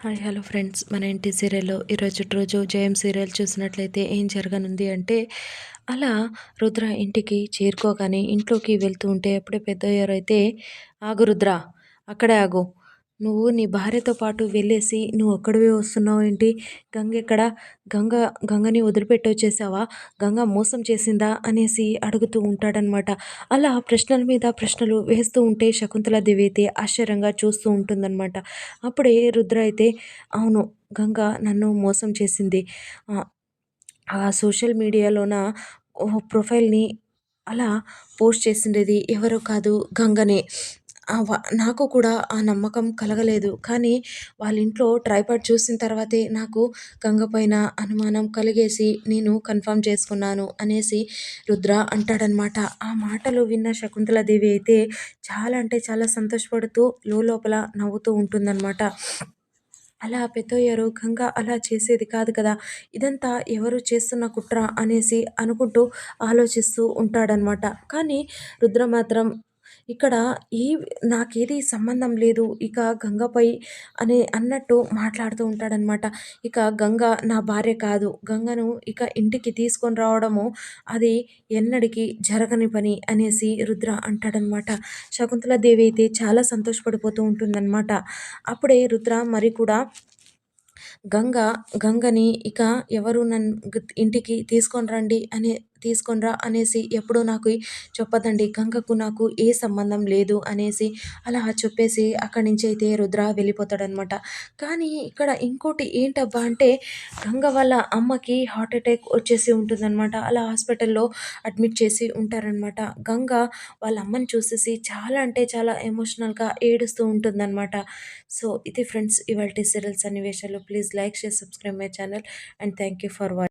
Hi hello friends. మన ఇంటి సీరియల్లో ఈరోజు రోజు జయం సీరియల్ చూసినట్లయితే ఏం జరగనుంది అంటే అలా రుద్ర ఇంటికి చేరుకోగానే ఇంట్లోకి వెళ్తూ ఉంటే అప్పుడే పెద్దయ్యారైతే ఆగు రుద్ర అక్కడే ఆగు. నువ్వు నీ భార్యతో పాటు వెళ్ళేసి నువ్వు ఒక్కడివే వస్తున్నావు ఏంటి? గంగ ఎక్కడ? గంగ గంగని వదిలిపెట్టి వచ్చేసావా? గంగ మోసం చేసిందా? అనేసి అడుగుతూ ఉంటాడనమాట అలా ప్రశ్నల మీద ప్రశ్నలు వేస్తూ ఉంటే శకుంతలాదేవి అయితే ఆశ్చర్యంగా చూస్తూ ఉంటుందన్నమాట. అప్పుడే రుద్ర అయితే అవును గంగ నన్ను మోసం చేసింది. ఆ సోషల్ మీడియాలోన ప్రొఫైల్ని అలా పోస్ట్ చేసిండేది ఎవరో కాదు గంగనే. నాకు కూడా ఆ నమ్మకం కలగలేదు. కానీ వాళ్ళ ఇంట్లో ట్రైపాడ్ చూసిన తర్వాతే నాకు గంగ పైన అనుమానం కలిగేసి నేను కన్ఫర్మ్ చేసుకున్నాను అనేసి రుద్ర అంటాడనమాట. ఆ మాటలు విన్న శకుంతలాదేవి అయితే చాలా అంటే చాలా సంతోషపడుతూ లోపల నవ్వుతూ ఉంటుందన్నమాట అలా పెద్దయ్యారు. గంగ అలా చేసేది కాదు కదా. ఇదంతా ఎవరు చేస్తున్న కుట్ర అనేసి అనుకుంటూ ఆలోచిస్తూ ఉంటాడనమాట. కానీ రుద్ర మాత్రం ఇక్కడ ఈ నాకేది సంబంధం లేదు. ఇక గంగపై అనే అన్నట్టు మాట్లాడుతూ ఉంటాడనమాట ఇక గంగ నా భార్య కాదు. గంగను ఇక ఇంటికి తీసుకొని రావడము అది ఎన్నడికి జరగని పని అనేసి రుద్ర అంటాడనమాట శకుంతలాదేవి అయితే చాలా సంతోషపడిపోతూ ఉంటుందన్నమాట. అప్పుడే రుద్ర మరి కూడా గంగ గంగని ఇక ఎవరు నన్ను ఇంటికి తీసుకొని రండి అనే తీసుకొనిరా అనేసి ఎప్పుడూ నాకు చెప్పదండి. గంగకు నాకు ఏ సంబంధం లేదు అనేసి అలా చెప్పేసి అక్కడి నుంచి అయితే రుద్ర వెళ్ళిపోతాడనమాట కానీ ఇక్కడ ఇంకోటి ఏంటబ్బా అంటే గంగ వాళ్ళ అమ్మకి హార్ట్ అటాక్ వచ్చేసి ఉంటుందన్నమాట. అలా హాస్పిటల్లో అడ్మిట్ చేసి ఉంటారనమాట గంగ వాళ్ళ అమ్మని చూసేసి చాలా అంటే చాలా ఎమోషనల్గా ఏడుస్తూ ఉంటుందన్నమాట. సో ఇది ఫ్రెండ్స్ ఇవాళ సీరియల్ సన్నివేశాలు. Please like share subscribe my channel and thank you for watching